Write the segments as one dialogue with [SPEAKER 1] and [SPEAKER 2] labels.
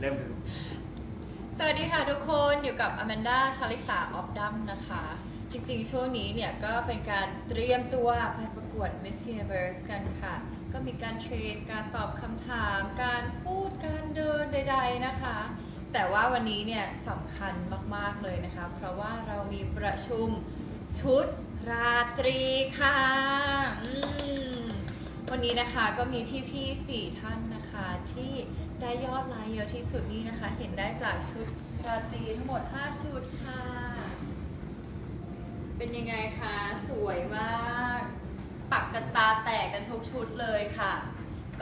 [SPEAKER 1] เริ่ม
[SPEAKER 2] สวัสดีค่ะทุกคนอยู่กับอแมนดาชาลิสาออฟดัมนะคะ จริงๆ ช่วงนี้เนี่ยก็เป็นการเตรียมตัวไปประกวด Miss Universe กันค่ะ ก็มีการเทรนการตอบคำถาม การพูดการเดินใด ๆนะคะ แต่ว่าวันนี้เนี่ยสำคัญมากๆเลยนะคะ เพราะว่าเรามีประชุมชุดราตรีค่ะวันนี้นะคะก็มีพี่ๆสี่ท่าน นะคะที่ได้ยอดไลค์เยอะที่สุดนี่นะคะ เห็นได้จากชุดราตรีทั้งหมด 5 ชุดค่ะ เป็นยังไงคะ สวยมาก ปักกันตาแตกกันทุกชุดเลยค่ะ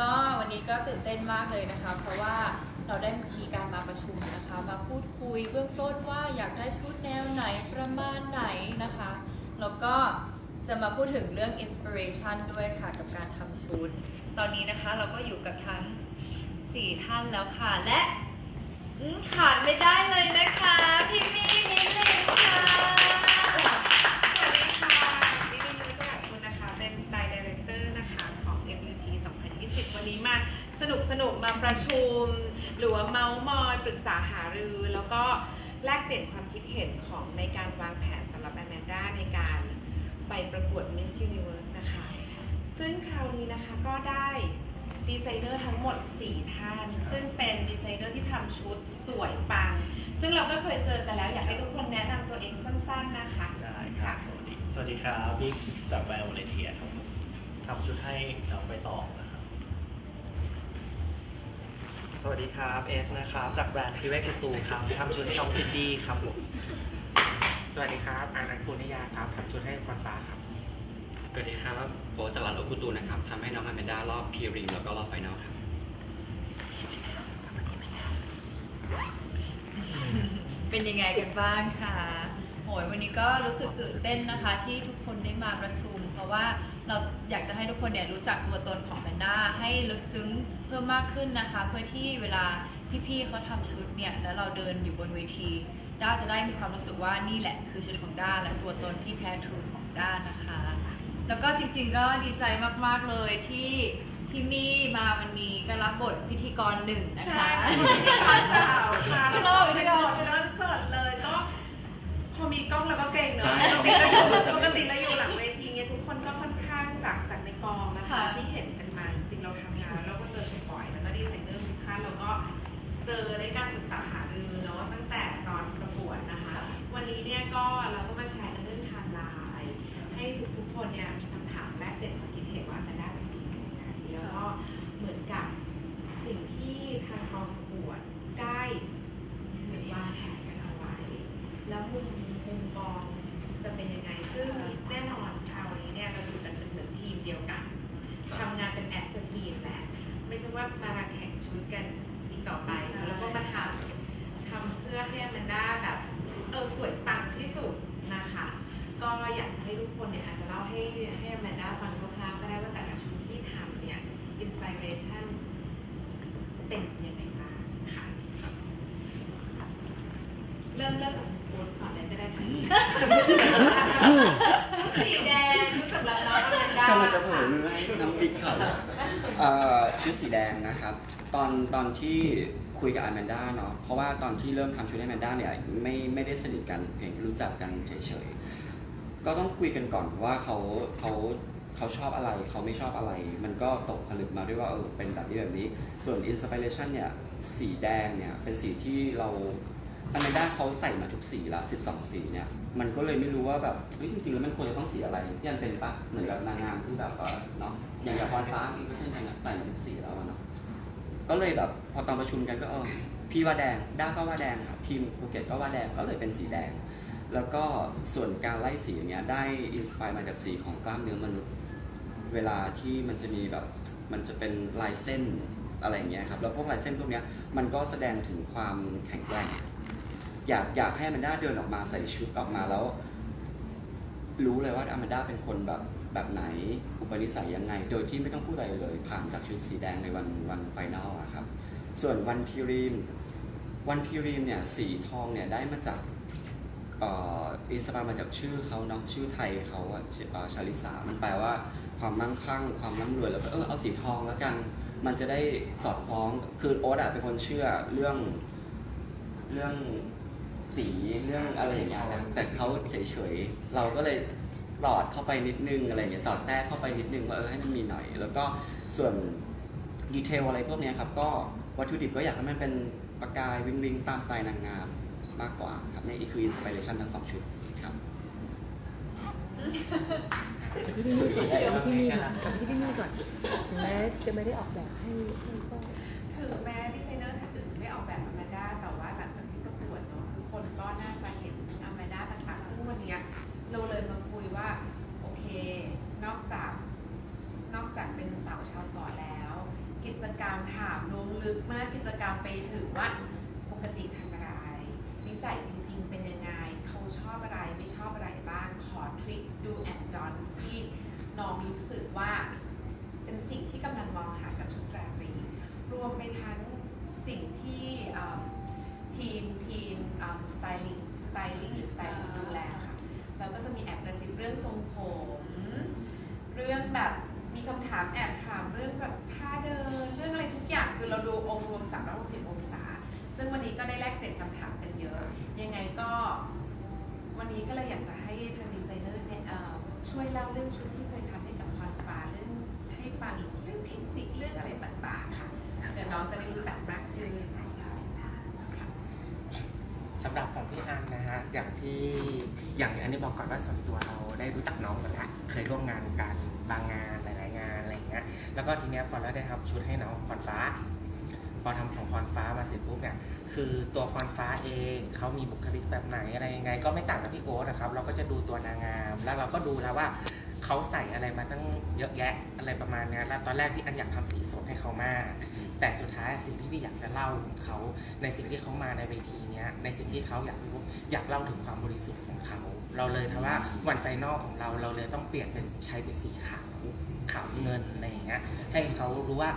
[SPEAKER 2] ก็วันนี้ก็ตื่นเต้นมากเลยนะคะ เพราะว่าเราได้มีการมาประชุมนะคะ มาพูดคุยเบื้องต้นว่าอยากได้ชุดแนวไหนประมาณไหนนะคะ แล้วก็จะมาพูดถึงเรื่องอินสปิเรชันด้วยค่ะ กับการทำชุด ตอนนี้นะคะเราก็อยู่กับทั้ง4ท่านแล้วค่ะ และขาดไม่ได้เลยนะคะ พี่มี่นิดนึงค่ะ
[SPEAKER 3] สวัสดีค่ะดิฉันนุ้ยสวัสดิ์คุณนะคะ เป็นสไตล์ดีเรคเตอร์นะคะของ MUT 2020 วันนี้มาสนุกสนุกมาประชุม หรือว่าเมาส์มอยปรึกษาหารือ แล้วก็แลกเปลี่ยนความคิดเห็นของในการวางแผนสำหรับแอมแมนด้าในการไปประกวด Miss Universe นะคะ ซึ่งคราวนี้นะคะก็ได้ดีไซเนอร์ทั้งหมด 4 ท่าน ซึ่งเป็นดีไซเนอร์ที่ทำชุดสวยปัง ซึ่งเราก็เคยเจอกันแล้วอยากให้ทุกคนแนะนำตัวเองสั้นๆนะคะ
[SPEAKER 1] ได้ครับ สวัสดีสวัสดีครับบิ๊กจากแบรนด์วอลเลเทียครับผมทำชุดให้น้องใบตองนะครับ
[SPEAKER 4] สวัสดีครับเอสนะครับ จากแบรนด์พิเวกุตูครับทำชุดให้น้องซินดี้ครับผม
[SPEAKER 5] สวัสดีครับอานันต์ภูนิยาครับทำชุดให้ฟันฟ้าครับ
[SPEAKER 6] สวัสดีครับ โบทจากร้านโอคุตูนะครับทำให้น้องอแมนด้ารอบพีริมแล้วก็รอบไฟนอลครับ
[SPEAKER 2] เป็นยังไงกันบ้างคะโหยวันนี้ก็รู้สึกตื่นเต้นนะคะ ที่ทุกคนได้มาประชุม เพราะว่าเราอยากจะให้ทุกคนเนี่ยรู้จักตัวตนของแมนด้าให้ลึกซึ้งเพิ่มมากขึ้นนะคะ เพื่อที่เวลาพี่ๆเขาทำชุดเนี่ยแล้วเราเดินอยู่บนเวทีด้าจะได้มีความรู้สึกว่านี่แหละคือชุดของด้าและตัวตนที่แท้ทรูของด้านะคะ แล้วก็จริงๆก็ดีใจมากๆเลยที่พี่มี่มาวันนี้ก็รับบทพิธีกรหนึ่งนะคะ
[SPEAKER 3] ใช่พิธีกรสาวค่ะ
[SPEAKER 2] แล้
[SPEAKER 3] แล้วว
[SPEAKER 2] ก็
[SPEAKER 3] ก็
[SPEAKER 2] เป็
[SPEAKER 3] เป็นน
[SPEAKER 2] กา
[SPEAKER 3] การรเป็นวันสดเลยก็พอมีกล้องแล้วก็เกรงเนาะปกติเราอยู่ปกติเราอยู่หลังเวทีเงี้ยทุกคนก็ค่อนข้างจากจากในกองนะคะที่เห็นกันมาจริงๆเราทำงานเราก็เจอกันบ่อยแล้วก็ดีไซเนอร์ทุกท่านเราก็เจอได้การปรึกษาหารือเนาะตั้งแต่ตอนประกวดนะคะ วันนี้เนี่ยก็เราก็มาแชร์กันเรื่องไทม์ไลน์ให้ทุกๆ คนเนี่ยมีคำถามแลกเปลี่ยนความคิดเห็นว่ากันได้จริงๆนยังไงแล้วก็เหมือนกับสิ่งที่ทางกองประกวดได้เหมือนวางแผนกันเอาไว้ แล้วมุมมุมมองจะเป็นยังไงซึ่งแน่นอนคราวนี้เนี่ยเราอยู่กันเป็นเหมือนทีมเดียวกันทำงานเป็นแอสทีมแหละไม่ใช่ว่ามาแข่งชุดกันอีกต่อไป แล้วก็มาทำทำเพื่อให้มันได้แบบเออสวยปังที่สุดนะคะ ก็อยากจะให้ทุกคนเนี่ยอาจจะเล่า ให้ให้แมนด้าฟังคร่าวๆก็ได้ว่าแต่ละชุดที่ทำเนี่ยอินสปิเรชันเป็นยังไงบ้างค่ะ เริ่มเริ่มจากโค้ดก่อนเลยก็ได้ค่ะสีแดงชุดสำหรับน้องอแมนด้ากำ
[SPEAKER 6] ลังจะเผยมือให้น้องบิ๊กก่อนเอ่อชุดสีแดงนะครับ ตอนตอนที่คุยกับอแมนด้าเนาะเพราะว่าตอนที่เริ่มทำชุดให้อแมนด้าเนี่ยไม่ไม่ได้สนิทกันเพียงรู้จักกันเฉยๆ ก็ต้องคุยกันก่อนว่าเขาเขาเขาชอบอะไร เขาไม่ชอบอะไร มันก็ตกผลึกมาด้วยว่าเออเป็นแบบนี้แบบนี้ ส่วนอินสปิเรชันเนี่ยสีแดงเนี่ยเป็นสีที่เราอแมนด้าเขาใส่มาทุกสีละ 12 สีเนี่ย มันก็เลยไม่รู้ว่าแบบเฮ้ยจริงๆแล้วมันควรจะต้องสีอะไรพี่อันเป็นปะเหมือนกับนางงามที่แบบว่าเนาะอย่างอย่างพรฟ้าองก็เช่นกันอะใส่มาทุกสีแล้วอะเนาะก็เลยแบบพอตอนประชุมกันก็เออพี่ว่าแดงด้าก็ว่าแดงครับทีมภูเก็ตก็ว่าแดงก็เลยเป็นสีแดง แล้วก็ส่วนการไล่สีอย่างเงี้ยได้อินสปายมาจากสีของกล้ามเนื้อมนุษย์ เวลาที่มันจะมีแบบมันจะเป็นลายเส้นอะไรอย่างเงี้ยครับแล้วพวกลายเส้นพวกเนี้ยมันก็แสดงถึงความแข็งแกร่งอยากอยากให้อแมนด้าเดินออกมาใส่ชุดออกมาแล้ว รู้เลยว่าอแมนด้าเป็นคนแบบแบบไหนอุปนิสัยยังไง โดยที่ไม่ต้องพูดอะไรเลย ผ่านจากชุดสีแดงในวันวันไฟนอลอะครับ ส่วนวันพิรีมวันพิรีมเนี่ยสีทองเนี่ยได้มาจาก อ่ออินสปายมาจากชื่อเขาเนาะชื่อไทยเขาอะชื่อเอ่อชาลิสา มันแปลว่าความมั่งคั่ง ความร่ำรวยแล้วก็เออเอาสีทองแล้วกัน มันจะได้สอดคล้องคือโอ๊ตอะเป็นคนเชื่อเรื่องเรื่องสีเรื่องอะไรอย่างเงี้ยแต่แต่เขาเฉยๆ เราก็เลยสอดเข้าไปนิดนึงอะไรอย่างเงี้ยสอดแทรกเข้าไปนิดนึงว่าเออให้มันมีหน่อย แล้วก็ส่วนดีเทลอะไรพวกเนี้ยครับก็วัตถุดิบก็อยากให้มันเป็นประกายวิงวิงตามสไตล์นางงาม มากกว่าครับนี่คืออินสปิเรชันทั้งสองชุดครับ
[SPEAKER 7] ที่พี่นี่เดี๋ยวที่นี่ก่อนที่พี่นี่ก่อนถึงแม้จะไม่ได้ออกแบบให้ให้ก็
[SPEAKER 3] ถึงแม้ดีไซเนอร์ท่านอื่นไม่ออกแบบอแมนด้าแต่ว่าหลังจากที่ประกวดเนาะทุกคนก็น่าจะเห็นอแมนด้าต่างๆ ซึ่งวันเนี้ยเราเลยมาคุยว่า โอเค นอกจากนอกจากเป็นสาวชาวเกาะแล้ว กิจกรรมถามลงลึกมากกิจกรรมไปถึงว่าปกติท สัยจริงๆ เป็นยังไง เขาชอบอะไรไม่ชอบอะไรบ้าง ขอทริคดูแอนดอนที่น้องรู้สึกว่า เป็นสิ่งที่กำลังมองหากับชุดราตรี รวมไปทั้งสิ่งที่ทีมทีมสไตลิ่งสไตลิ่งหรือสไตลิสต์ดูแลค่ะแล้วก็จะมีแอบกระซิบเรื่องทรงผม เรื่องแบบมีคำถามแอบถามเรื่องแบบท่าเดิน เรื่องอะไรทุกอย่างคือเราดูองค์รวม 360องศา ซึ่งวันนี้ก็ได้แลกเปลี่ยนคำถามกันเยอะ ยังไงก็ วันนี้ก็เลยอยากจะให้ทางดีไซเนอร์เนี่ยช่วยเล่าเรื่องชุดที่เคยทำให้กับพรฟ้าเรื่องให้ฟังเรื่องเทคนิคเรื่องอะไรต่างๆค่ะเดี๋ยวน้องจะได้รู้จักมากขึ้น
[SPEAKER 5] สำหรับของพี่อันนะฮะอย่างที่อย่างอันนี้บอกก่อนว่าส่วนตัวเราได้รู้จักน้องกันล้วเคยร่วมงานกันบางงานหลาย ๆ งานอะไรอย่างเงี้ยแล้วก็ทีเนี้ยพอเราได้ทำชุดให้น้องพรฟ้า พอทำของพรฟ้ามาเสร็จปุ๊บเนี่ยคือตัวพรฟ้าเองเขามีบุคลิกแบบไหนอะไรยังไง ก็ไม่ต่างกับพี่โอ๊ตนะครับ เราก็จะดูตัวนางงาม แล้วเราก็ดูแล้วว่าเขาใส่อะไรมาตั้งเยอะแยะอะไรประมาณเนี้ยแล้วตอนแรกพี่อันอยากทำสีสดให้เขามาก แต่สุดท้ายสิ่งที่พี่อยากจะเล่าของเขาในสิ่งที่เขามาในเวทีเนี้ยในสิ่งที่เขาอยากรู้อยากเล่าถึงความบริสุทธิ์ของเขา เราเลยทว่าวันไฟนอลของเราเราเลยต้องเปลี่ยนเป็นใช้เป็นสีขาวขาวเงินอะไรอย่างเงี้ยให้เขารู้ว่า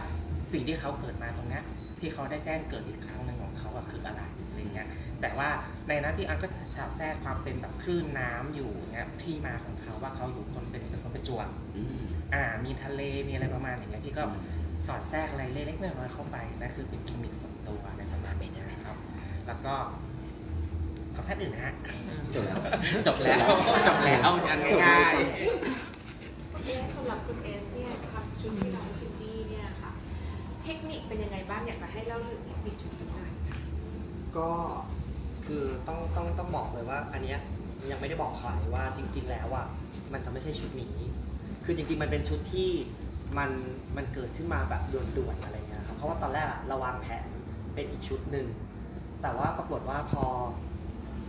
[SPEAKER 5] สิ่งที่เขาเกิดมาตรงเนี้ยที่เขาได้แจ้งเกิดอีกครั้งหนึ่งของเขาอะคืออะไรอะไรเงี้ยแต่ว่าในนั้นพี่อันก็สอดแทรกความเป็นแบบคลื่นน้ำอยู่เนี้ยที่มาของเขาว่าเขาอยู่คนเป็นเป็นคนประจวบ
[SPEAKER 6] อืม
[SPEAKER 5] อ่า มีทะเลมีอะไรประมาณอย่างเงี้ยพี่ก็สอดแทรกอะไรเล็กๆน้อยๆเข้าไปนั่นคือเป็นกิมมิคส่วนตัวในประมาณนี้นะครับ แล้วก็ของท่านอื่นนะฮะ
[SPEAKER 6] จบแล้ว
[SPEAKER 5] จบแล้วจบแล้วอันง่าย
[SPEAKER 3] คุณเอสสำหรับคุณเอสเนี่ยทำชุดให้น้องซินดี้เนี่ยค่ะ เทคนิคเป็นยังไงบ้างอยากจะให้เล่าเรื่องเทคนิคชุดนี้หน่อยค่ะ
[SPEAKER 4] ก็คือต้องต้องต้องบอกเลยว่า อันเนี้ยยังไม่ได้บอกใครว่าจริง ๆ แล้วอะมันจะไม่ใช่ชุดนี้ คือจริง ๆ มันเป็นชุดที่มันมันเกิดขึ้นมาแบบด่วนๆอะไรเงี้ยครับเพราะว่าตอนแรกอะเราวางแผนเป็นอีกชุดหนึ่งแต่ว่าปรากฏว่าพอ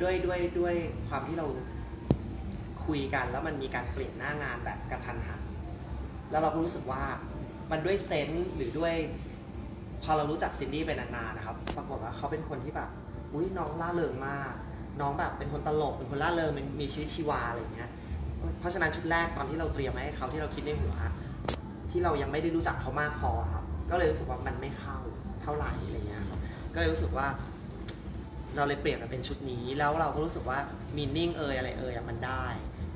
[SPEAKER 4] ด้วยด้วยด้วยความที่เราคุยกันแล้วมันมีการเปลี่ยนหน้างานแบบกระทันหันแล้วเราก็รู้สึกว่า มันด้วยเซนส์หรือด้วยพอเรารู้จักซินดี้เป็นานๆนะครับ ปรากฏว่าเขาเป็นคนที่แบบอุ้ยน้องล่าเริงมาก น้องแบบเป็นคนตลกเป็นคนล่าเริงเป็นมีชีวิตชีวาอะไรอย่างเงี้ยเพราะฉะนั้นชุดแรกตอนที่เราเตรียมมาให้เขาที่เราคิดในหัวที่เรายังไม่ได้รู้จักเขามากพอครับ ก็เลยรู้สึกว่ามันไม่เข้าเท่าไหร่อะไรเงี้ยครับก็เลยรู้สึกว่าเราเลยเปลี่ยนมาเป็นชุดนี้ แล้วเราก็รู้สึกว่ามีนิ่งเอยอะไรเอยอะมันได้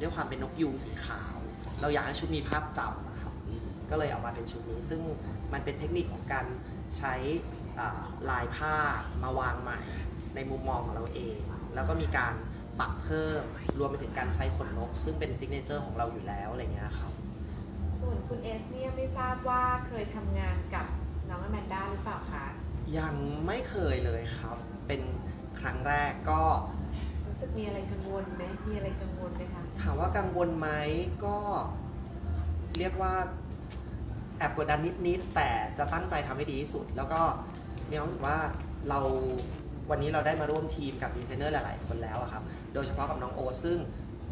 [SPEAKER 4] ด้วยความเป็นนกยูงสีขาว เราอยากให้ชุดมีภาพจำอะครับ ก็เลยเอามาเป็นชุดนี้ ซึ่งมันเป็นเทคนิคของการใช้อ่าลายผ้ามาวางใหม่ ในมุมมองของเราเอง แล้วก็มีการปรับเพิ่มรวมไปถึงการใช้ขนนก ซึ่งเป็นซิกเนเจอร์ของเราอยู่แล้วอะไรเงี้ยครับ
[SPEAKER 3] ส่วนคุณเอสเนี่ยไม่ทราบว่าเคยทำงานกับน้องอแมนด้าหรือเปล่าคะ
[SPEAKER 4] ยังไม่เคยเลยครับ เป็นครั้งแรกก็
[SPEAKER 3] รู้สึกมีอะไรกังวลไหมมีอะไรกังวลไหมคะ
[SPEAKER 4] ถามว่ากังวลไหมก็เรียกว่า แอบกดดันนิดๆแต่จะตั้งใจทำให้ดีที่สุด แล้วก็มีความรู้สึกว่าเราวันนี้เราได้มาร่วมทีมกับดีไซเนอร์หลาย ๆ คนแล้วอะครับ โดยเฉพาะกับน้องโอตซึ่ง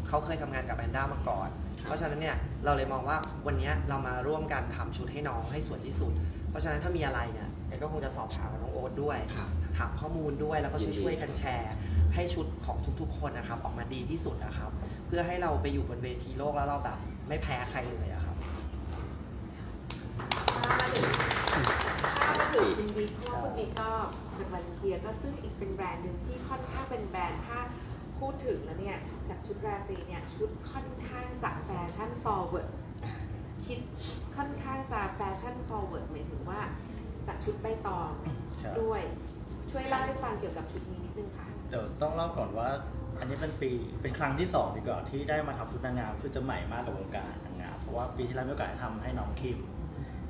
[SPEAKER 4] เขาเคยทำงานกับแอนด้ามาก่อน เพราะฉะนั้นเนี่ยเราเลยมองว่าวันนี้เรามาร่วมกันทำชุดให้น้องให้สวยที่สุด เพราะฉะนั้นถ้ามีอะไรเนี่ยเอ็ก็คงจะสอบถามกับน้องโอ๊ตด้วย
[SPEAKER 6] ครับ
[SPEAKER 4] ถามข้อมูลด้วยแล้วก็
[SPEAKER 6] ยินดี
[SPEAKER 4] ช่วยๆกันแชร์ ให้ชุดของทุกๆ คนนะครับออกมาดีที่สุดนะครับ เพื่อให้เราไปอยู่บนเวทีโลกแล้วเราแบบไม่แพ้ใครเลยอะครับ
[SPEAKER 3] ถ้ามาถึงคุณบิ๊กเพราะว่าคุณบิ๊กก็จากบันเทียก็ซึ่งอีกเป็นแบรนด์หนึ่งที่ค่อนข้างเป็นแบรนด์ถ้าพูดถึงแล้วเนี่ยจากชุดราตรีเนี่ยชุดค่อนข้างจากแฟชั่น forward คิดค่อนข้างจะแฟชั่น forward หมายถึงว่าจากชุดใบตอง
[SPEAKER 1] ครับ
[SPEAKER 3] ด้วย ช่วยเล่าให้ฟังเกี่ยวกับชุดนี้นิดนึงค่ะ
[SPEAKER 1] เดี๋ยวต้องเล่าก่อนว่า อันนี้เป็นปีเป็นครั้งที่สองดีกว่าที่ได้มาทำชุดนางงามคือจะใหม่มากกับวงการนางงามเพราะว่าปีที่แล้วมีโอกาสทำให้น้องคิม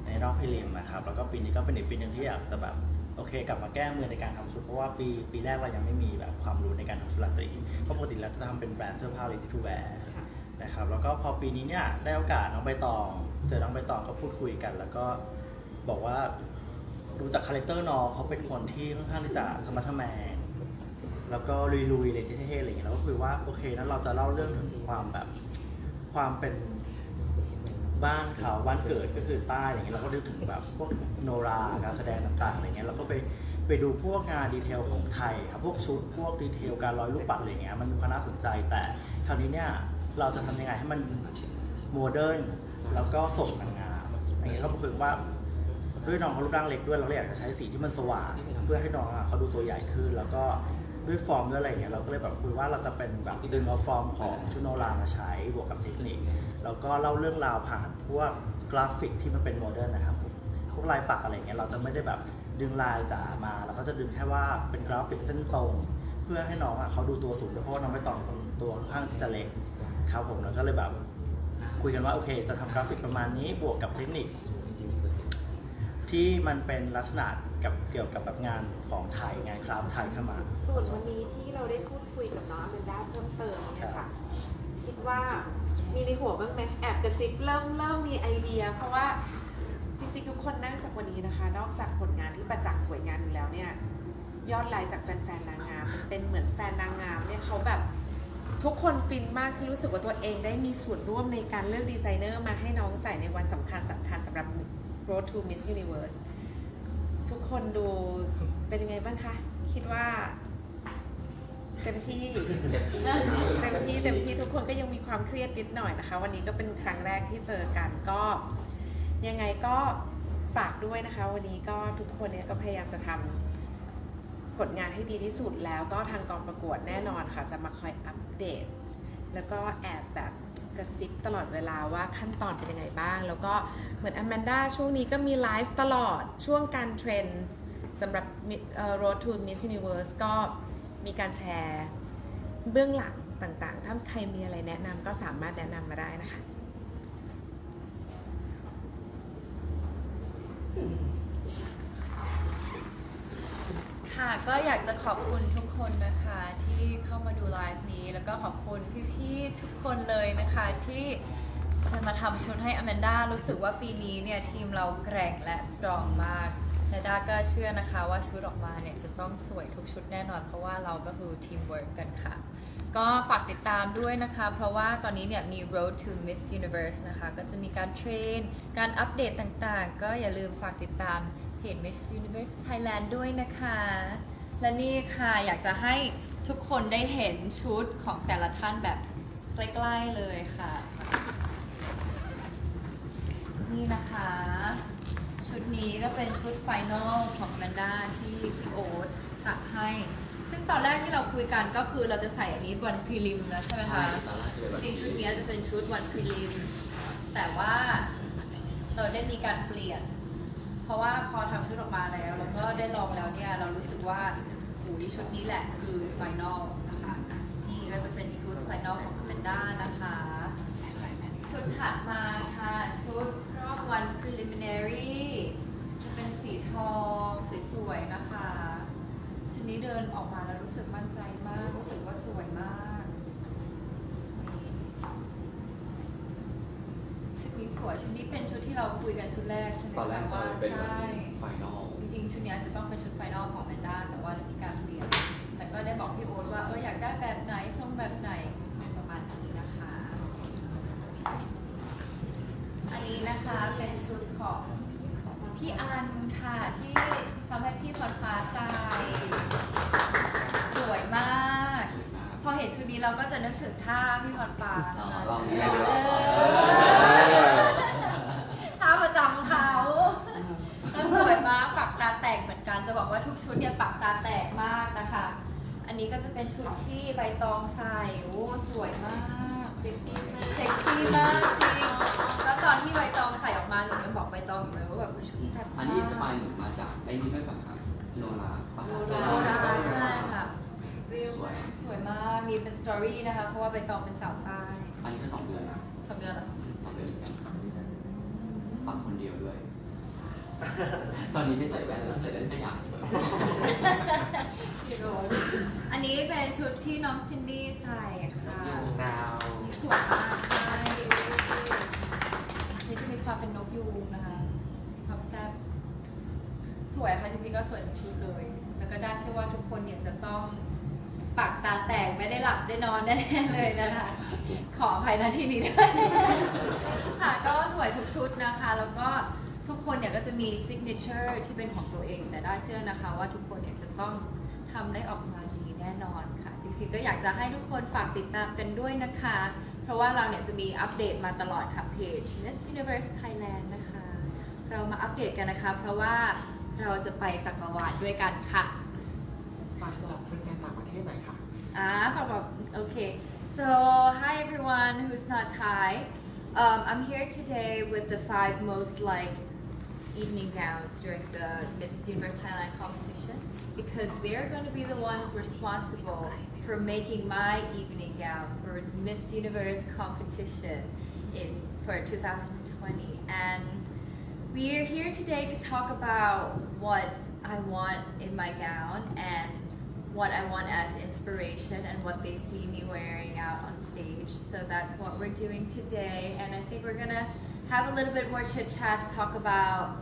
[SPEAKER 1] ในรอบพรีลิมนะครับแล้วก็ปีนี้ก็เป็นอีกปีหนึ่งที่อยากจะแบบโอเค กลับมาแก้มือในการทำชุดเพราะว่าปีปีแรกเรายังไม่มีแบบความรู้ในการทำชุดราตรีเพราะปกติแล้วจะทำเป็นแบรนด์เสื้อผ้า ready to wear
[SPEAKER 3] ค่ะ
[SPEAKER 1] นะครับแล้วก็พอปีนี้เนี่ยได้โอกาสน้องใบตองเจอน้องใบตองก็พูดคุยกัน แล้วก็บอกว่าดูจากคาแรคเตอร์น้องเขาเป็นคนที่ค่อนข้างที่จะธรรมะทแมงแล้วก็ลุยๆเลยเท่ๆอะไรอย่างเงี้ยเราก็คุยว่าโอเคนั้นเราจะเล่าเรื่องถึงความแบบความเป็น บ้านเขาบ้านเกิดก็คือใต้อย่างเงี้ยเราก็นึกถึงแบบพวกโนราการแสดงต่างๆอะไรเงี้ยเราก็ไปไปดูพวกงานดีเทลของไทยครับพวกชุดพวกดีเทลการร้อยลูกปัดอะไรเงี้ยมันมีความน่าสนใจแต่คราวนี้เนี่ยเราจะทำยังไงให้มันโมเดิร์นแล้วก็ส่งนางงามอย่างเงี้ยเราคุยว่าด้วยน้องเขารูปร่างเล็กด้วยเราเลยอยากจะใช้สีที่มันสว่างเพื่อให้น้องอะเขาดูตัวใหญ่ขึ้นแล้วก็ ด้วยฟอร์มด้วยอะไรเงี้ยเราก็เลยแบบคุยว่าเราจะเป็นแบบดึงเอาฟอร์มของชุดโนรามาใช้บวกกับเทคนิคแล้วก็เล่าเรื่องราวผ่านพวกกราฟิกที่มันเป็นโมเดิร์นนะครับผมพวกลายปักอะไรเงี้ยเราจะไม่ได้แบบดึงลายจ๋ามาเราก็จะดึงแค่ว่าเป็นกราฟิกเส้นตรงเพื่อให้น้องอะเขาดูตัวสูงเพราะว่าน้องไม่ตองคนตัวข้างที่จะเล็กครับผมแล้วก็เลยแบบคุยกันว่าโอเคจะทำกราฟิกประมาณนี้บวกกับเทคนิค ที่มันเป็นลักษณะ กับเกี่ยวกับแบบงานของไทยงานคราฟต์ไทยเข้ามา
[SPEAKER 3] ส่วนวันนี้ที่เราได้พูดคุยกับน้องอแมนด้าเพิ่มเติมเนี่ยค่ะคิดว่ามีในหัวบ้างไหมแอบกระซิบเริ่มเริ่มมีไอเดีย เพราะว่าจริงๆ ทุกคนนั่งจากวันนี้นะคะ นอกจากผลงานที่ประจักษ์สวยงามอยู่แล้วเนี่ยยอดไลค์จากแฟนๆนางงามมันเป็นเหมือนแฟนนางงามเนี่ยเขาแบบทุกคนฟินมากที่รู้สึกว่าตัวเองได้มีส่วนร่วมในการเลือกดีไซเนอร์มาให้น้องใส่ในวันสำคัญสำคัญสำหรับ Road to Miss Universe ทุกคนดูเป็นยังไงบ้างคะ คิดว่า เต็มที่ เต็มที่เต็มที่ทุกคนก็ยังมีความเครียดนิดหน่อยนะคะ วันนี้ก็เป็นครั้งแรกที่เจอกันก็ ยังไงก็ฝากด้วยนะคะ วันนี้ก็ทุกคนเนี่ยก็พยายามจะทำผลงานให้ดีที่สุดแล้วก็ทางกองประกวดแน่นอนค่ะ จะมาคอยอัปเดต แล้วก็แอบแบบ กระซิบตลอดเวลาว่าขั้นตอนเป็นยังไงบ้าง แล้วก็เหมือนอแมนด้าช่วงนี้ก็มีไลฟ์ตลอดช่วงการเทรนด์สำหรับ Road to Miss Universe ก็มีการแชร์เบื้องหลังต่างๆ ถ้าใครมีอะไรแนะนำก็สามารถแนะนำมาได้นะคะ
[SPEAKER 2] ค่ะก็อยากจะขอบคุณทุกคนนะคะที่ ไลฟ์นี้ แล้วก็ขอบคุณพี่ๆทุกคนเลยนะคะที่จะมาทำชุดให้อแมนด้ารู้สึกว่าปีนี้เนี่ยทีมเราแกร่งและสตรองมากและด้าก็เชื่อนะคะว่าชุดออกมาเนี่ยจะต้องสวยทุกชุดแน่นอน เพราะว่าเราก็คือทีมเวิร์กกันค่ะ ก็ฝากติดตามด้วยนะคะ เพราะว่าตอนนี้เนี่ยมี Road to Miss Universe นะคะ ก็จะมีการเทรน การอัปเดตต่างๆ ก็อย่าลืมฝากติดตามเพจ Miss Universe Thailand ด้วยนะคะ และนี่ค่ะอยากจะให้ ทุกคนได้เห็นชุดของแต่ละท่านแบบใกล้ๆเลยค่ะ นี่นะคะ ชุดนี้ก็เป็นชุดไฟนอลของแมนด้าที่พี่โอ๊ตตัดให้ ซึ่งตอนแรกที่เราคุยกันก็คือเราจะใส่อันนี้วันพรีลิมนะใช่ไหมคะจริงๆชุดนี้จะเป็นชุดวันพรีลิม แต่ว่าเราได้มีการเปลี่ยน เพราะว่าพอทำชุดออกมาแล้ว แล้วก็ได้ลองแล้วเนี่ยเรารู้สึกว่าหูย ชุดนี้แหละคือไฟนอลนะคะนี่ก็จะเป็นชุดไฟนอลของแมนด้านะคะ ชุดถัดมาค่ะ ชุดรอบวัน preliminary จะเป็นสีทองสวยๆนะคะ ชุดนี้เดินออกมาแล้วรู้สึกมั่นใจมาก รู้สึกว่าสวยมากชุดนี้สวยชุดนี้เป็นชุดที่เราคุยกันชุดแรกใช่ไหม
[SPEAKER 6] ตอนแรก
[SPEAKER 2] คะ
[SPEAKER 6] จะเป็น
[SPEAKER 2] ใช่
[SPEAKER 6] ไฟนอล
[SPEAKER 2] ริงๆ ชุดนี้จะต้องเป็นชุดไฟนอลของแมนด้าแต่ว่ามีการเปลี่ยนแต่ก็ได้บอกพี่โอ๊ตว่าเอออยากได้แบบไหนทรงแบบไหนเป็นประมาณนี้นะคะ อันนี้นะคะเป็นชุดของพี่อันค่ะที่ทำให้พี่พรฟ้าใส่สวยมาก พอเห็นชุดนี้เราก็จะนึกถึงท่าพี่พรฟ้า
[SPEAKER 6] อ๋อ
[SPEAKER 2] นะคะ
[SPEAKER 6] ลองนี้เลยดีก
[SPEAKER 2] เอ
[SPEAKER 6] ว่า
[SPEAKER 2] อท่าประจำเขา แล้วสวยมากปักตาแตกเหมือนกันจะบอกว่าทุกชุดเนี่ยปักตาแตกมากนะคะ อันนี้ก็จะเป็นชุดที่ใบตองใส่โอ้สวยมากเซ็กซี่มากเซ็กซี่มากจริงแล้วตอนที่ใบตองใบตองอยู่เลยว่าแบบชุดแซ่บมาก
[SPEAKER 6] อันนี้สปายหนูมาจากไอ้นี่ด้วยป่ะครับโนราป่ะ
[SPEAKER 2] โนราใช่ค่ะเรียวมากสวยมากมีเป็นสตอรี่นะคะเพราะว่าใบตองเป็นสาวใต้
[SPEAKER 6] อันนี้ก็สองเดือนนะ
[SPEAKER 2] สำเดือนเหรอ
[SPEAKER 6] สองเดือนเหมือนกันปักคนเดียวด้วย ตอนนี้ไม่ใส่แว่นแล้วใส่แว่นขยาย
[SPEAKER 2] อันนี้เป็นชุดที่น้องซินดี้ใส่ค่ะ
[SPEAKER 5] ดาว
[SPEAKER 2] สวยมากใช่นี่จะมีความเป็นนกยูงนะคะมีความแซ่บสวยค่ะจริงๆก็สวยทั้งชุดเลย แล้วก็ได้เชื่อว่าทุกคนเนี่ยจะต้องปากตาแตกไม่ได้หลับได้นอนแน่ๆเลยนะคะ ขออภัยนาทีนี้ด้วยค่ะก็สวยทุกชุดนะคะ แล้วก็ทุก คนเนี่ยก็จะมีซิกเนเจอร์ที่เป็นของตัวเอง แต่ได้เชื่อนะคะว่าทุกคนเนี่ยจะต้องทำได้ออกมาดีแน่นอนค่ะ จริงๆก็อยากจะให้ทุกคนฝากติดตามกันด้วยนะคะ เพราะว่าเราเนี่ยจะมีอัปเดตมาตลอดค่ะเพจ Miss Universe Thailand นะคะ เรามาอัปเดตกันนะคะ เพราะว่าเราจะไปจักรวาลด้วยกันค่ะ
[SPEAKER 5] ฝากบอกแฟนๆต่างประเทศหน่อยค่ะ
[SPEAKER 2] Ah, from- okay. So, hi everyone who's not Thai. Um, I'm here today with the five most liked evening gowns during the Miss Universe Thailand competition because they're going to be the ones responsible for making my evening gown for Miss Universe competition in for 2020. And we are here today to talk about what I want in my gown and what I want as inspiration and what they see me wearing out on stage. So that's what we're doing today. And I think we're gonna have a little bit more chit chat to talk about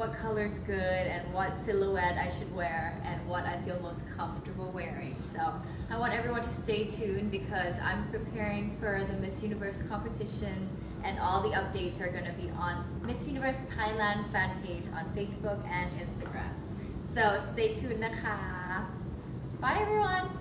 [SPEAKER 2] what color's good and what silhouette I should wear and what I feel most comfortable wearing. So I want everyone to stay tuned because I'm preparing for the Miss Universe competition and all the updates are gonna be on Miss Universe Thailand fan page on Facebook and Instagram. So stay tuned. Bye, everyone.